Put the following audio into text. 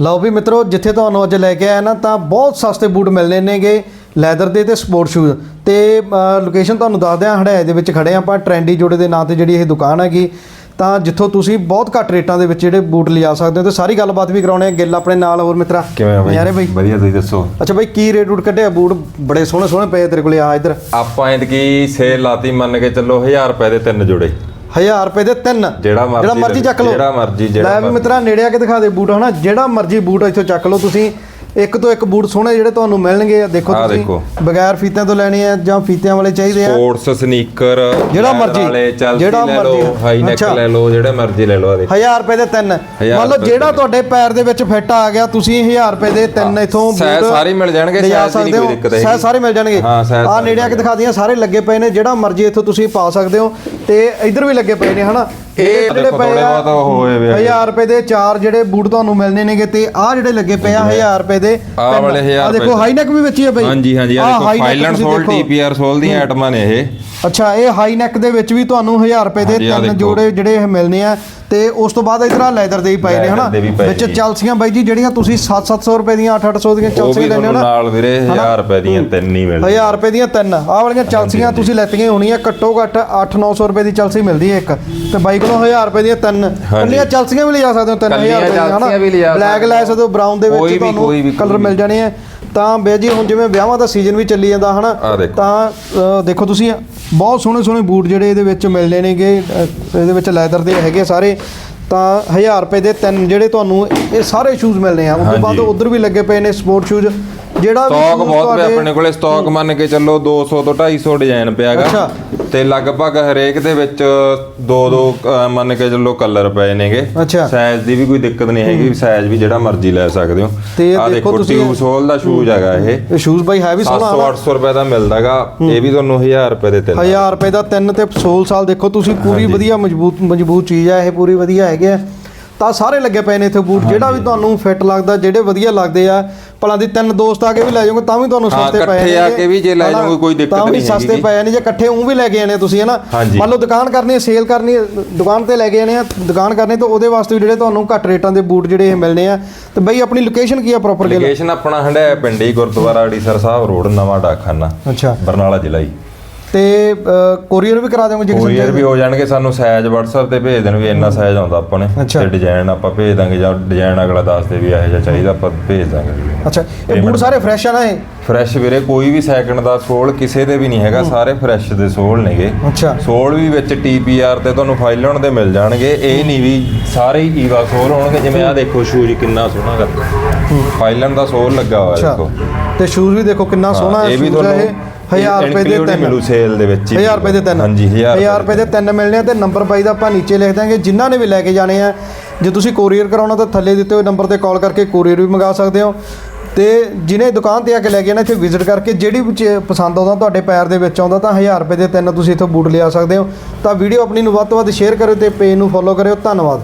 ਲਓ ਵੀ ਮਿੱਤਰੋ ਜਿੱਥੇ ਤੁਹਾਨੂੰ ਅੱਜ ਲੈ ਕੇ ਆਇਆ ਨਾ ਤਾਂ ਬਹੁਤ ਸਸਤੇ ਬੂਟ ਮਿਲਨੇ ਨੇਗੇ ਲੈਦਰ ਦੇ ਤੇ ਸਪੋਰਟ ਸ਼ੂਜ਼। ਤੇ ਲੋਕੇਸ਼ਨ ਤੁਹਾਨੂੰ ਦੱਸਦੇ ਹਾਂ ਹੜਾਏ ਦੇ ਵਿੱਚ ਖੜੇ ਆਪਾਂ ਟ੍ਰੈਂਡੀ ਜੋੜੇ ਦੇ ਨਾਂ ਤੇ ਜਿਹੜੀ ਇਹ ਦੁਕਾਨ ਹੈਗੀ। ਤਾਂ ਜਿੱਥੋਂ ਤੁਸੀਂ ਬਹੁਤ ਘੱਟ ਰੇਟਾਂ ਦੇ ਵਿੱਚ ਜਿਹੜੇ ਬੂਟ ਲਿਜਾ ਸਕਦੇ ਹੋ ਤੇ ਸਾਰੀ ਗੱਲਬਾਤ ਵੀ ਕਰਾਉਣੇ ਆ ਗਿੱਲ ਆਪਣੇ ਨਾਲ ਹੋਰ ਮਿੱਤਰਾ? ਕਿਵੇਂ ਆ ਯਾਰੇ ਬਾਈ? ਬਈ ਵਧੀਆ ਤੁਸੀਂ ਦੱਸੋ? ਅੱਛਾ ਬਈ ਕੀ ਰੇਟ ਰੂਟ ਕੱਢਿਆ? ਬੂਟ ਬੜੇ ਸੋਹਣੇ ਸੋਹਣੇ ਪਏ ਤੇਰੇ ਕੋਲੇ ਆ ਇੱਧਰ। ਆਪਾਂ ਐਤਕੀ ਸੇਲ ਲਾਤੀ ਮੰਨ ਕੇ ਚੱਲੋ 1000 ਰੁਪਏ ਦੇ ਤਿੰਨ ਜੋੜੇ। 1000 ਰੁਪਏ ਦੇ ਤਿੰਨ। ਜਿਹੜਾ ਮਰਜ਼ੀ ਜਿਹੜਾ ਮਰਜ਼ੀ ਚੱਕ ਲਓ। ਜਿਹੜਾ ਮਰਜ਼ੀ, ਜਿਹੜਾ ਲੈ ਵੀ। ਮਿੱਤਰਾ ਨੇੜੇ ਆ ਕੇ ਦਿਖਾ ਦੇ ਬੂਟ ਹਨਾ? ਜਿਹੜਾ ਮਰਜ਼ੀ ਬੂਟ ਇੱਥੋਂ ਚੱਕ ਲਓ ਤੁਸੀਂ। ਇੱਕ ਤੋਂ ਇੱਕ ਬੂਟ ਸੋਹਣੇ ਜਿਹੜੇ ਤੁਹਾਨੂੰ ਮਿਲਣਗੇ ਆ ਦੇਖੋ ਆਹ ਤੁਸੀਂ ਦੇਖੋ। ਬਗੈਰ ਫੀਤਿਆਂ ਤੋਂ ਲੈਣੇ ਆ ਜਾਂ ਫੀਤਿਆਂ ਵਾਲੇ ਚਾਹੀਦੇ ਆ ਸਪੋਰਟਸ ਸਨੀਕਰ ਜਿਹੜਾ ਮਰਜ਼ੀ, ਜਿਹੜਾ ਜਿਹੜਾ ਲੈ ਲਓ ਮਰਜ਼ੀ। ਹਾਈ ਨੈਕ ਅੱਛਾ। ਲੈ ਲਓ ਜਿਹੜੇ ਮਰਜ਼ੀ ਲੈ ਲਓ ਆ ਦੇਖੋ 1000 ਰੁਪਏ ਦੇ ਤਿੰਨ ਹਜ਼ਾਰ ਮੰਨ ਲਓ ਰੁਪਏ ਜਿਹੜਾ ਦੇ। ਤੁਹਾਡੇ ਪੈਰ ਦੇ ਵਿੱਚ ਫਿੱਟ ਆ ਗਿਆ ਤੁਸੀਂ 1000 ਰੁਪਏ ਦੇ ਤਿੰਨ ਇਥੋਂ ਸਾਈਜ਼ ਸਾਰੇ ਮਿਲ ਜਾਣਗੇ, ਦੀ ਸਕਦੇ ਕੋਈ। ਦਿੱਕਤ ਹੈਗੀ। ਸਾਰੇ ਮਿਲ ਜਾਣਗੇ ਹਾਂ, ਆ ਸਾਰੇ ਨੇੜੇ ਆ ਕੇ ਦਿਖਾ ਦੀਆਂ ਸਾਰੇ ਲੱਗੇ ਪਏ ਨੇ ਜਿਹੜਾ ਮਰਜ਼ੀ ਇਥੋਂ ਤੁਸੀਂ ਪਾ ਸਕਦੇ ਹੋ ਤੇ ਇੱਧਰ ਵੀ ਲੱਗੇ ਪਏ ਨੇ ਹਨਾ ਇਹ ਦੇਖੋ ਥੋੜੇ ਬਹੁਤ ਉਹ ਹੋਏ ਵੇ ਆ। 1000 ਰੁਪਏ ਦੇ ਚਾਰ ਜਿਹੜੇ ਬੂਟ ਤੁਹਾਨੂੰ ਮਿਲਨੇ ਨੇਗੇ ਤੇ ਆ ਜਿਹੜੇ ਲੱਗੇ ਪਏ ਆ 1000 ਰੁਪਏ ਦੇ ਆਹ ਤਿੰਨ। ਵਾਲੇ 1000 ਆਹ ਦੇਖੋ ਰੁਪਏ ਹਾਈ ਨੈਕ ਵੀ ਵਿੱਚ ਹੀ ਹੈ ਬਈ ਹਾਂਜੀ ਹਾਂਜੀ ਆ ਦੇਖੋ ਫਾਈਲੈਂਡ ਸੋਲ। ਟੀਪੀਆਰ ਸੋਲ ਦੀਆਂ ਆਈਟਮਾਂ ਨੇ ਇਹ ਅੱਛਾ ਇਹ ਹਾਈ ਨੈਕ ਦੇ ਵਿੱਚ ਵੀ ਤੁਹਾਨੂੰ 1000 ਰੁਪਏ ਦੇ ਤਿੰਨ। ਜੋੜੇ ਜਿਹੜੇ ਇਹ ਮਿਲਨੇ ਆ ਤੇ ਉਸ ਤੋਂ ਬਾਅਦ ਇਧਰ ਆ ਲੈਦਰ ਦੇ ਹੀ ਪਏ ਨੇ ਹਨਾ? ਵਿੱਚ। ਚਲਸੀਆਂ ਬਾਈ ਜੀ ਜਿਹੜੀਆਂ ਤੁਸੀਂ 7-700 ਰੁਪਏ ਦੀਆਂ 8-800 ਦੀਆਂ ਚਲਸੀਆਂ ਲੈਣੇ ਹੋ ਨਾ? ਨਾਲ ਵੀਰੇ 1000 ਰੁਪਏ ਦੀਆਂ ਤਿੰਨ ਹੀ ਮਿਲਦੀਆਂ 1000 ਰੁਪਏ ਦੀਆਂ ਤਿੰਨ। ਆਹ ਵਾਲੀਆਂ ਚਲਸੀਆਂ ਤੁਸੀਂ ਲੈਤੀਆਂ ਹੋਣੀਆਂ ਘੱਟੋ ਘੱਟ 8-900 ਰੁਪਏ ਦੀ ਚਲਸੀ ਮਿਲਦੀ ਹੈ ਇੱਕ। ਤੇ ਬਾਈ ਕੋਲੋਂ 1000 ਰੁਪਏ ਦੀਆਂ ਤਿੰਨ। ਕੱਲੀਆਂ ਚਲਸੀਆਂ ਵੀ ਲਿਜਾ ਸਕਦੇ ਹੋ 3000 ਕੱਲੀਆਂ ਰੁਪਏ ਦੀਆਂ ਲਿਜਾ ਬਲੈਕ ਲੈ ਸਕਦੇ ਹੋ। ਬਰਾਊਨ ਦੇ ਵਿੱਚ ਤੁਹਾਨੂੰ ਕਲਰ ਮਿਲ ਜਾਣੇ ਆ। ਤਾਂ ਬੇ ਜੀ ਹੁਣ ਜਿਵੇਂ ਵਿਆਹਾਂ ਦਾ ਸੀਜ਼ਨ ਵੀ ਚੱਲੀ ਜਾਂਦਾ ਹਨਾ ਆਹ ਦੇਖੋ। ਤਾਂ ਅ, ਦੇਖੋ ਤੁਸੀਂ ਬਹੁਤ ਸੋਹਣੇ ਸੋਹਣੇ ਬੂਟ ਜਿਹੜੇ ਇਹਦੇ ਵਿੱਚ ਮਿਲਨੇ ਨੇਗੇ ਅ, ਇਹਦੇ ਵਿੱਚ ਲੈਦਰ ਦੇ ਹੈਗੇ ਸਾਰੇ ਤਾਂ 1000 ਰੁਪਏ ਦੇ ਤਿੰਨ ਜਿਹੜੇ ਤੁਹਾਨੂੰ ਇਹ ਸਾਰੇ ਸ਼ੂਜ਼ ਮਿਲਨੇ ਆ ਉਸ ਤੋਂ ਬਾਅਦ ਹਾਂਜੀ। ਉਧਰ ਵੀ ਲੱਗੇ ਪਏ ਨੇ ਸਪੋਰਟ ਸ਼ੂਜ਼ ਜਿਹੜਾ ਵੀ ਸਟਾਕ shoes ਬਹੁਤ ਪਿਆ ਤੁਹਾਡੇ- ਆਪਣੇ ਕੋਲੇ ਸਟਾਕ ਮੰਨ ਕੇ ਚੱਲੋ 200 ਤੋਂ 250 ਡਿਜ਼ਾਈਨ ਪਿਆਗਾ ਅੱਛਾ। ਤੇ ਲਗਭਗ ਹਰੇਕ ਦੇ ਵਿੱਚ ਦੋ ਦੋ ਅਹ, ਮੰਨ ਕੇ ਚੱਲੋ ਕਲਰ ਪਏ ਨੇਗੇ। ਅੱਛਾ। ਸਾਈਜ਼ ਦੀ ਵੀ ਕੋਈ ਦਿੱਕਤ ਨਹੀਂ ਹੈਗੀ ਸਾਈਜ਼ ਵੀ ਜਿਹੜਾ ਮਰਜ਼ੀ ਲੈ ਸਕਦੇ ਹੋ। ਤੇ ਇਹ ਆ ਦੇਖੋ ਦੇਖੋ ਤੁਸੀਂ- ਟਿਊਬ ਸੋਲ ਦਾ ਸ਼ੂਜ਼ ਹੈਗਾ ਇਹ। ਇਹ ਸ਼ੂਜ਼ ਬਾਈ ਹੈ ਵੀ ਸੋਹਣਾ 700 800 ਰੁਪਏ ਦਾ ਮਿਲਦਾਗਾ। ਇਹ ਵੀ ਤੁਹਾਨੂੰ 1000 ਰੁਪਏ ਦੇ ਤਿੰਨ 1000 ਰੁਪਏ ਦਾ ਤਿੰਨ ਤੇ 16 ਸਾਲ ਦੇਖੋ ਤੁਸੀਂ ਪੂਰੀ। ਵਧੀਆ ਮਜ਼ਬੂਤ ਮਜ਼ਬੂਤ ਚੀਜ਼ ਹੈ ਇਹ ਪੂਰੀ ਵਧੀਆ ਹੈਗੇ ਆ ਤਾਂ ਸਾਰੇ ਲੱਗੇ ਪਏ ਨੇ ਇੱਥੇ ਬੂਟ। ਜਿਹੜਾ ਵੀ ਤੁਹਾਨੂੰ ਫਿੱਟ ਲੱਗਦਾ ਜਿਹੜੇ ਵਧੀਆ ਲੱਗਦੇ ਆ ਭਲਾ ਦੀ ਤਿੰਨ ਦੋਸਤ ਆ ਕੇ ਵੀ ਲੈ ਜਾਓਗੇ ਤਾਂ ਵੀ ਤੁਹਾਨੂੰ ਸਸਤੇ ਪਏ ਇਕੱਠੇ ਆ ਕੇ ਵੀ ਜੇ ਲੈ? ਜਾਓਗੇ ਕੋਈ ਦਿੱਕਤ ਤਾਂ ਵੀ ਨਹੀਂ ਸਸਤੇ। ਪਏ ਨੇ ਜੇ ਇਕੱਠੇ ਉਹ ਵੀ ਲੈ ਕੇ ਆਣੇ ਤੁਸੀਂ ਹਨਾ। ਮੰਨ ਲਓ ਦੁਕਾਨ ਕਰਨੀ ਹੈ ਸੇਲ ਕਰਨੀ ਹੈ ਦੁਕਾਨ ਤੇ ਲੈ ਕੇ ਆਣੇ ਆ ਦੁਕਾਨ ਕਰਨੀ ਤਾਂ ਉਹਦੇ ਵਾਸਤੇ ਵੀ ਜਿਹੜੇ ਤੁਹਾਨੂੰ ਘੱਟ ਰੇਟਾਂ ਦੇ ਬੂਟ ਜਿਹੜੇ ਇਹ ਮਿਲਨੇ ਆ ਤੇ ਬਈ ਆਪਣੀ ਲੋਕੇਸ਼ਨ ਕੀ ਆ ਪ੍ਰੋਪਰ ਲੋਕੇਸ਼ਨ ਆਪਣਾ ਹੰਡਿਆ ਪਿੰਡੀ ਗੁਰਦੁਆਰਾ ਅੜੀਸਰ ਸਾਹਿਬ ਰੋਡ ਨਵਾਂ ਡਾਕਖਾਨਾ ਅੱਛਾ। ਬਰਨਾਲਾ ਜ਼ਿਲ੍ਹਾ ਹੀ। ਤੇ ਕੋਰੀਅਰ ਵੀ ਕਰਾ ਦਿਓਗੇ ਜੇ ਕਿਸੇ ਕੋਰੀਅਰ ਵੀ ਹੋ ਜਾਣਗੇ ਸਾਨੂੰ ਸਾਈਜ਼ WhatsApp ਤੇ ਭੇਜ ਦੇਣ ਵੀ ਇੰਨਾ ਸਾਈਜ਼ ਆਉਂਦਾ ਆਪਾਂ ਨੇ। ਤੇ ਡਿਜ਼ਾਈਨ ਆਪਾਂ ਭੇਜ ਦਾਂਗੇ ਜਾਂ ਡਿਜ਼ਾਈਨ ਅਗਲਾ ਦੱਸ ਦੇ ਵੀ ਇਹੋ ਜਿਹਾ ਚਾਹੀਦਾ ਆਪਾਂ ਭੇਜ ਦਾਂਗੇ। ਅੱਛਾ ਇਹ ਬੂਟ ਸਾਰੇ ਫਰੈਸ਼ ਆ ਨਾ ਇਹ? ਫਰੈਸ਼ ਵੀਰੇ ਕੋਈ ਵੀ ਸੈਕਿੰਡ ਦਾ ਸੋਲ ਕਿਸੇ ਦੇ ਵੀ ਨਹੀਂ ਹੈਗਾ ਸਾਰੇ ਫਰੈਸ਼ ਦੇ ਸੋਲ ਨੇਗੇ। ਅੱਛਾ। ਸੋਲ ਵੀ ਵਿੱਚ TPR ਤੇ ਤੁਹਾਨੂੰ ਫਾਈਲਣ ਦੇ ਮਿਲ ਜਾਣਗੇ। ਇਹ ਨਹੀਂ ਵੀ ਸਾਰੇ ਹੀ ਈਵਾ ਸੋਲ ਹੋਣਗੇ ਜਿਵੇਂ ਆਹ ਦੇਖੋ ਸ਼ੂਜ਼ ਕਿੰਨਾ ਸੋਹਣਾ ਗਾ ਫਾਈਲਣ ਦਾ ਸੋਲ ਲੱਗਾ ਹੋਇਆ ਦੇਖੋ। ਤੇ ਸ਼ੂਜ਼ ਵੀ ਦੇਖੋ ਕਿੰਨਾ ਸੋਹਣਾ ਇਹ ਵੀ ਆ ਤੁਹਾਨੂੰ 1000 ਰੁਪਏ ਦੇ ਤਿੰਨ। ਮਿਲੂ ਸੇਲ ਦੇ ਵਿੱਚ ਹੀ। 1000 ਰੁਪਏ ਦੇ ਤਿੰਨ। ਹਾਂਜੀ 1000 1000 ਰੁਪਏ ਦੇ ਤਿੰਨ। ਮਿਲਣੇ ਆ ਤੇ ਨੰਬਰ ਬਾਈ ਦਾ ਆਪਾਂ ਨੀਚੇ ਲਿਖ ਦਾਂਗੇ ਜਿਨ੍ਹਾਂ ਨੇ ਵੀ ਲੈ ਕੇ ਜਾਣੇ ਆ ਜੇ ਤੁਸੀਂ ਕੋਰੀਅਰ ਕਰਾਉਣਾ ਤਾਂ ਥੱਲੇ ਦਿੱਤੇ ਹੋਏ ਨੰਬਰ ਤੇ ਕਾਲ ਕਰਕੇ ਕੋਰੀਅਰ ਵੀ ਮੰਗਾ ਸਕਦੇ ਹੋ। ਤੇ ਜਿਹਨੇ ਦੁਕਾਨ ਤੇ ਆ ਕੇ ਲੈ ਕੇ ਆਣਾ ਇੱਥੇ ਵਿਜ਼ਿਟ ਕਰਕੇ ਜਿਹੜੀ ਪਸੰਦ ਆਉਂਦਾ ਤੁਹਾਡੇ ਪੈਰ ਦੇ ਵਿੱਚ ਆਉਂਦਾ ਤਾਂ 1000 ਰੁਪਏ ਦੇ ਤਿੰਨ ਤੁਸੀਂ ਇੱਥੋਂ ਬੂਟ ਲਿਆ ਸਕਦੇ ਹੋ। ਤਾਂ ਵੀਡੀਓ ਆਪਣੀ ਨੂੰ ਵੱਧ ਤੋਂ ਵੱਧ ਸ਼ੇਅਰ ਕਰਿਓ ਤੇ ਪੇਜ ਨੂੰ ਫੋਲੋ ਕਰਿਓ। ਧੰਨਵਾਦ।